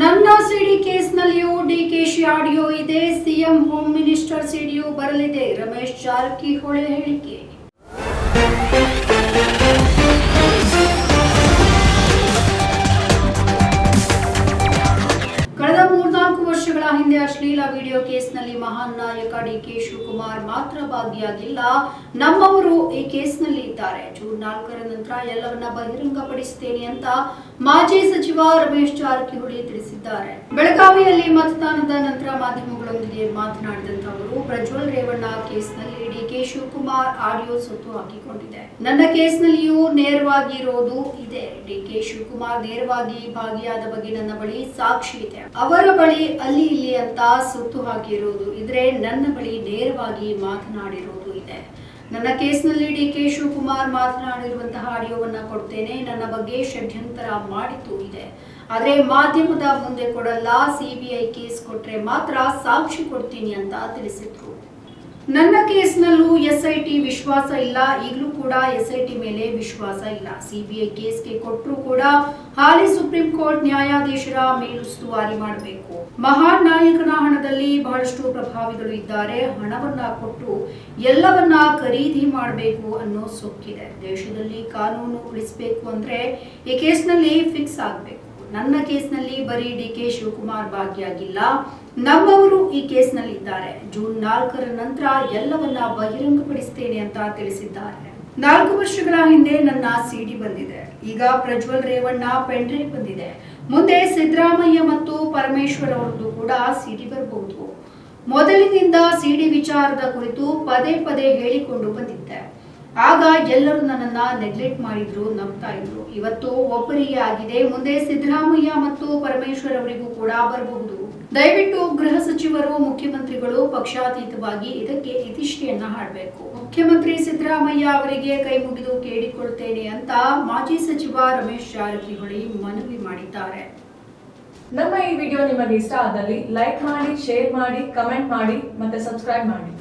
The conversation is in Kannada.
ನನ್ನ ಸಿಡಿ ಕೇಸ್ನಲ್ಲಿಯೂ ಡಿಕೆಶಿ ಆಡಿಯೋ ಇದೆ. ಸಿಎಂ ಹೋಮ್ ಮಿನಿಸ್ಟರ್ ಸಿಡಿಯು ಬರಲಿದೆ. ರಮೇಶ್ ಜಾರಕಿಹೊಳಿ ಹೇಳಿಕೆ. ಅಶ್ಲೀಲ ವಿಡಿಯೋ ಕೇಸ್ನಲ್ಲಿ ಮಹಾನ್ ನಾಯಕ ಡಿಕೆ ಶಿವಕುಮಾರ್ ಮಾತ್ರ ಭಾಗಿಯಾಗಿಲ್ಲ. ನಮ್ಮವರು ಈ ಕೇಸ್ನಲ್ಲಿ ಇದ್ದಾರೆ. ಜೂನ್ ನಾಲ್ಕರ ನಂತರ ಎಲ್ಲವನ್ನ ಬಹಿರಂಗಪಡಿಸುತ್ತೇನೆ ಅಂತ ಮಾಜಿ ಸಚಿವ ರಮೇಶ್ ಜಾರಕಿಹೊಳಿ ತಿಳಿಸಿದ್ದಾರೆ. ಬೆಳಗಾವಿಯಲ್ಲಿ ಮತದಾನದ ನಂತರ ಮಾಧ್ಯಮಗಳೊಂದಿಗೆ ಮಾತನಾಡಿದಂತ ಅವರು, ಪ್ರಜ್ವಲ್ ರೇವಣ್ಣ ಕೇಸ್ನಲ್ಲಿ ಡಿಕೆ ಶಿವಕುಮಾರ್ ಆಡಿಯೋ ಸೊತ್ತು ಹಾಕಿಕೊಂಡಿದೆ. ನನ್ನ ಕೇಸ್ನಲ್ಲಿಯೂ ನೇರವಾಗಿ ಇರೋದು ಇದೆ. ಡಿಕೆ ಶಿವಕುಮಾರ್ ನೇರವಾಗಿ ಭಾಗಿಯಾದ ಬಗ್ಗೆ ನನ್ನ ಬಳಿ ಸಾಕ್ಷಿ ಇದೆ. ಅವರ ಬಳಿ ಅಲ್ಲಿ ಇಲ್ಲಿ ಅಂತ ಸುತ್ತು ಹಾಕಿರುವುದು ಇದ್ರೆ ನನ್ನ ಬಳಿ ನೇರವಾಗಿ ಮಾತನಾಡಿರುವುದು ಇದೆ. ನನ್ನ ಕೇಸ್ನಲ್ಲಿ ಡಿ ಕೆ ಶಿವಕುಮಾರ್ ಮಾತನಾಡಿರುವಂತಹ ಆಡಿಯೋವನ್ನ ಕೊಡ್ತೇನೆ. ನನ್ನ ಬಗ್ಗೆ ಷಡ್ಯಂತರ ಮಾಡಿತು ಇದೆ. ಆದ್ರೆ ಮಾಧ್ಯಮದ ಮುಂದೆ ಕೊಡಲ್ಲ. ಸಿಬಿಐ ಕೇಸ್ ಕೊಟ್ರೆ ಮಾತ್ರ ಸಾಕ್ಷಿ ಕೊಡ್ತೀನಿ ಅಂತ ತಿಳಿಸಿದ್ರು. ನನ್ನ ಕೇಸ್ನಲ್ಲೂ ಎಸ್ಐಟಿ ವಿಶ್ವಾಸ ಇಲ್ಲ, ಈಗಲೂ ಕೂಡ ಎಸ್ಐಟಿ ಮೇಲೆ ವಿಶ್ವಾಸ ಇಲ್ಲ. ಸಿಬಿಐ ಕೇಸ್ಗೆ ಕೊಟ್ಟರು ಕೂಡ ಹಾಲಿ ಸುಪ್ರೀಂ ಕೋರ್ಟ್ ನ್ಯಾಯಾಧೀಶರ ಮೇಲುಸ್ತುವಾರಿ ಮಾಡಬೇಕು. ಮಹಾನ್ ನಾಯಕನ ಹಣದಲ್ಲಿ ಬಹಳಷ್ಟು ಪ್ರಭಾವಿಗಳು ಇದ್ದಾರೆ. ಹಣವನ್ನ ಕೊಟ್ಟು ಎಲ್ಲವನ್ನ ಖರೀದಿ ಮಾಡಬೇಕು ಅನ್ನೋ ಸೊಕ್ಕಿದೆ. ದೇಶದಲ್ಲಿ ಕಾನೂನು ಉಳಿಸಬೇಕು ಅಂದ್ರೆ ಈ ಕೇಸ್ನಲ್ಲಿ ಫಿಕ್ಸ್ ಆಗಬೇಕು. ನನ್ನ ಕೇಸ್ನಲ್ಲಿ ಬರೀ ಡಿ ಕೆ ಶಿವಕುಮಾರ್ ಭಾಗಿಯಾಗಿಲ್ಲ. ನಮ್ಮವರು ಈ ಕೇಸ್ನಲ್ಲಿ ಇದ್ದಾರೆ ಜೂನ್ ನಾಲ್ಕರ ನಂತರ ಎಲ್ಲವನ್ನ ಬಹಿರಂಗಪಡಿಸ್ತೇನೆ ಅಂತ ತಿಳಿಸಿದ್ದಾರೆ. ನಾಲ್ಕು ವರ್ಷಗಳ ಹಿಂದೆ ನನ್ನ ಸಿಡಿ ಬಂದಿದೆ. ಈಗ ಪ್ರಜ್ವಲ್ ರೇವಣ್ಣ ಪೆಂಡ್ರೈವ್ ಬಂದಿದೆ. ಮುಂದೆ ಸಿದ್ದರಾಮಯ್ಯ ಮತ್ತು ಪರಮೇಶ್ವರ್ ಅವರದ್ದು ಕೂಡ ಸಿಡಿ ಬರಬಹುದು. ಮೊದಲಿನಿಂದ ಸಿಡಿ ವಿಚಾರದ ಕುರಿತು ಪದೇ ಪದೇ ಹೇಳಿಕೊಂಡು ಬಂದಿದ್ದೆ. ಆಗ ಎಲ್ಲರೂ ನನ್ನನ್ನ ನೆಗ್ಲೆಕ್ಟ್ ಮಾಡಿದ್ರು, ನಂಬ್ತಾ ಇದ್ರು. ಇವತ್ತು ಒಬ್ಬರಿಗೆ ಆಗಿದೆ. ಮುಂದೆ ಸಿದ್ದರಾಮಯ್ಯ ಮತ್ತು ಪರಮೇಶ್ವರ್ ಅವರಿಗೂ ಕೂಡ ಬರಬಹುದು. ದಯವಿಟ್ಟು ಗೃಹ ಸಚಿವರು, ಮುಖ್ಯಮಂತ್ರಿಗಳು ಪಕ್ಷಾತೀತವಾಗಿ ಇದಕ್ಕೆ ಇತಿಷ್ಠೆಯನ್ನ ಹಾಡಬೇಕು. ಮುಖ್ಯಮಂತ್ರಿ ಸಿದ್ದರಾಮಯ್ಯ ಅವರಿಗೆ ಕೈ ಮುಗಿದು ಕೇಳಿಕೊಳ್ತೇನೆ ಅಂತ ಮಾಜಿ ಸಚಿವ ರಮೇಶ್ ಜಾರಕಿಹೊಳಿ ಮನವಿ ಮಾಡಿದ್ದಾರೆ. ನಮ್ಮ ಈ ವಿಡಿಯೋ ನಿಮಗೆ ಇಷ್ಟ ಆದಲ್ಲಿ ಲೈಕ್ ಮಾಡಿ, ಶೇರ್ ಮಾಡಿ, ಕಮೆಂಟ್ ಮಾಡಿ ಮತ್ತೆ ಸಬ್ಸ್ಕ್ರೈಬ್ ಮಾಡಿ.